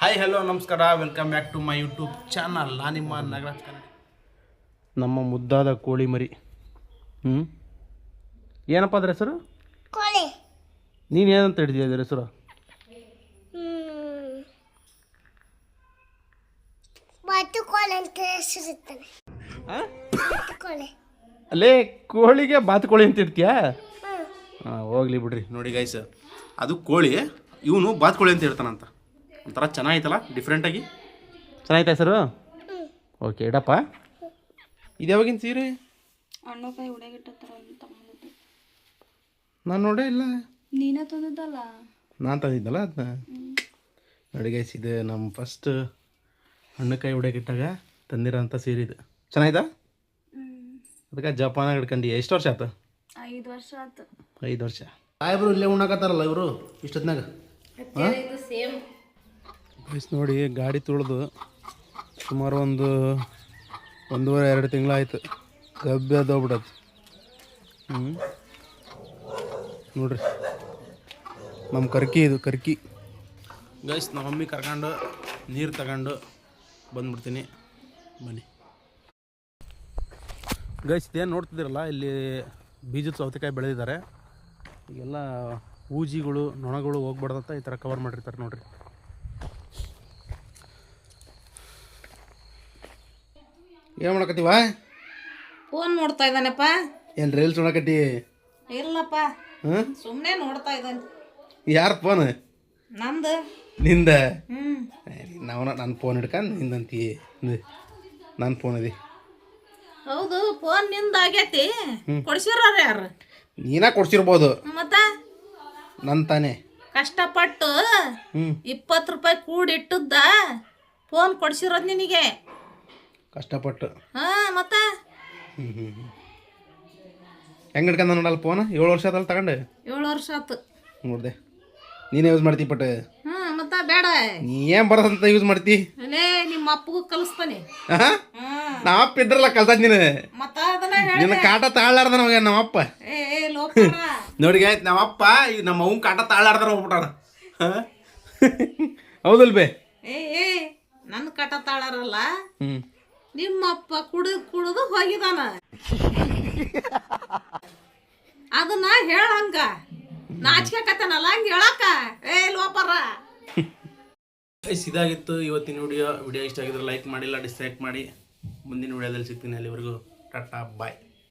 Hi hello ನಮಸ್ಕಾರ. Welcome back to my YouTube channel ನಾನು ನಿಮ್ಮ ನಾಗರಾಜ್ ಕನ್ನಡಿ ನಮ್ಮ ಮುದ್ದಾದ ಕೋಳಿ ಮರಿ. ಹ್ಞೂ ಏನಪ್ಪ ಅದ್ರ ಹೆಸರು? ಕೋಳಿ. ನೀನು ಏನಂತ ಹಿಡಿದಿಯ ಅದ್ರ ಹೆಸರು? ಅಲ್ಲೇ ಕೋಳಿಗೆ ಬಾತುಕೋಳಿ ಅಂತ ಇರ್ತೀಯ ಹಾಂ ಹೋಗ್ಲಿ ಬಿಡ್ರಿ. ನೋಡಿ ಗೈಸ್ ಅದು ಕೋಳಿ ಇವನು ಬಾತುಕೋಳಿ ಅಂತ ಇರ್ತಾನಂತ ಒಂಥರ ಚೆನ್ನಾಗೈತಲ್ಲ ಡಿಫ್ರೆಂಟಾಗಿ ಚೆನ್ನಾಗೈತೆ ಹೆಸರು? ಓಕೆ ಇಡಪ್ಪ ಇದು ಯಾವಾಗಿನ ಸೀರೆ? ಅಣ್ಣಕಾಯಿ ಅಂತ ನಾನು ನೋಡೇ ಇಲ್ಲ. ನೀನೇ ತಂದಿದ್ದಲ್ಲ? ನಾನು ತಂದಿದ್ದಲ್ಲ ಅದನ್ನ ನೋಡಿ ಗೈಸ್ ಇದು ನಮ್ಮ ಫಸ್ಟ್ ಹಣ್ಣಕಾಯಿ ಉಡೆಗಿಟ್ಟಾಗ ತಂದಿರೋಂಥ ಸೀರೆ ಇದು. ಚೆನ್ನಾಯ್ತಾ ಅದಕ್ಕೆ ಜಪಾನಾಗ ಹಿಡ್ಕೊಂಡು ಎಷ್ಟು ವರ್ಷ ಆಯ್ತು ಐದು ವರ್ಷ ಆಯ್ತು ಐದು ವರ್ಷ. ಸಾಹೇಬ್ರು ಇಲ್ಲೇ ಉಣ್ಣಾಕತ್ತಾರಲ್ಲ ಇವರು ಇಷ್ಟೊತ್ನಾಗ ಗೈಸ್ ನೋಡಿ ಗಾಡಿ ತುಳಿದು ಸುಮಾರು ಒಂದು ಒಂದೂವರೆ, ಎರಡು ತಿಂಗಳಾಯ್ತು. ಗಬ್ಬೆ ಅದೋಗ್ಬಿಡೋದು ಹ್ಞೂ ನೋಡ್ರಿ. ನಮ್ಮ ಕರ್ಕಿ ಇದು, ಕರ್ಕಿ. ಗೈಸ್, ನಮ್ಮ ಮಮ್ಮಿ ಕರ್ಕೊಂಡು ನೀರು ತಗೊಂಡು ಬಂದ್ಬಿಡ್ತೀನಿ. ಬನ್ನಿ. ಗೈಸ್, ಇದೇನು ನೋಡ್ತಿದ್ದೀರಲ್ಲ, ಇಲ್ಲಿ ಬೀಜದ ಸೌತೆಕಾಯಿ ಬೆಳೆದಿದ್ದಾರೆ. ಈಗೆಲ್ಲ ಊಜಿಗಳು, ನೊಣಗಳು ಹೋಗ್ಬಾರ್ದಂತ ಈ ಥರ ಕವರ್ ಮಾಡಿರ್ತಾರೆ ನೋಡ್ರಿ. ಏನು ಮಾಡಕತ್ತೀವ? ಫೋನ್ ನೋಡ್ತಾ ಇದ್ದಾನಪ್ಪ. ಏನು ರೀಲ್ಸ್ ನೋಡಕತ್ತಿ? ಇಲ್ಲಪ್ಪ. ಹಾಂ? ಸುಮ್ಮನೆ ನೋಡ್ತಾ ಇದ್ದಾನೆ. ಯಾರ ಫೋನ್ ನಂದು. ನಿಂದ? ನಾವು ನನ್ನ ಫೋನ್ ಹಿಡ್ಕೊಂಡು ನಿಂದಂತಿ. ನನ್ನ ಫೋನ್ ಅದಿ. ಹೌದು ಫೋನ್ನಿಂದ ಆಗೈತಿ. ಕೊಡ್ಸಿರ ಯಾರು? ನೀನ ಕೊಡ್ಸಿರ್ಬೋದು. ಮತ್ತ? ನನ್ ತಾನೆ. ಕಷ್ಟಪಟ್ಟು ಇಪ್ಪತ್ತು ರೂಪಾಯಿ ಕೂಡಿಟ್ಟದ್ದ ಫೋನ್ ಕೊಡ್ಸಿರೋದು ನಿನಗೆ. ಕಷ್ಟಪಟ್ಟು. ಹಾ ಮತ್ತ? ಹ್ಞೂ ಹ್ಞೂ ಹ್ಞೂ ಹೆಂಗೆ ಹಿಡ್ಕೊಂಡ ನೋಡಲ್ಲ ಫೋನ್ ಏಳು ವರ್ಷ ಆದಲ್ಲ ತಗೊಂಡು? ಏಳು ವರ್ಷ ಆತು. ನೋಡಿದೆ. ನೀನೇ ಯೂಸ್ ಮಾಡ್ತಿ ಪಟ್ ಹಾ ಮತ್ತ ಬೇಡ. ನೀ ಏನು ಬರೋದಂತ ಯೂಸ್ ಮಾಡ್ತಿ? ಅಲ್ಲೇ ನಿಮ್ಮ ಅಪ್ಪಗೂ ಕಲಿಸ್ತಾನೆ? ಹಾ? ನಮ್ಮ ಅಪ್ಪ ಇದ್ರಲ್ಲ ಕಲ್ತದ್ ನೀನು. ಮತ್ತ ಅದನ್ನ ಹೇಳ ನಿನ್ನ ಕಾಟ ತಾಳಾರ್ದ ನಮಗೆ ನಮ್ಮ ಅಪ್ಪ. ಏ ಏ ಲೋಪರ ನೋಡಿ ಆಯ್ತು ನಮ್ಮ ಅಪ್ಪ ಈ ನಮ್ಮ ಅವ್ನ ಕಾಟ ತಾಳಾರ್ದಾರ ಹೋಗ್ಬಿಟ್ಟಾನ. ಹಾಂ? ಹೌದಲ್ ಬೇ ಏ ಏ ನನ್ನ ಕಟ ತಾಳಾರಲ್ಲ. ಹ್ಞೂ ನಿಮ್ಮಪ್ಪ ಕುಡಿದು ಕುಡಿದು ಹೋಗಿದಾನ. ಅದನ್ನ ಹೇಳಂಗ ನಾಚಿಕತ್ತನಲ್ಲ ಹಂಗ ಹೇಳಕ್ಕ. ಏ ಲೋಪರ ಇದಾಗಿತ್ತು ಇವತ್ತಿನ ವಿಡಿಯೋ. ವಿಡಿಯೋ ಇಷ್ಟ ಆಗಿದ್ರೆ ಲೈಕ್ ಮಾಡಿಲ್ಲ ಡಿಸ್ಲೈಕ್ ಮಾಡಿ. ಮುಂದಿನ ವಿಡಿಯೋದಲ್ಲಿ ಸಿಗ್ತೀನಿ ಅಲ್ಲಿವರೆಗೂ. ಟಾಟಾ ಬಾಯ್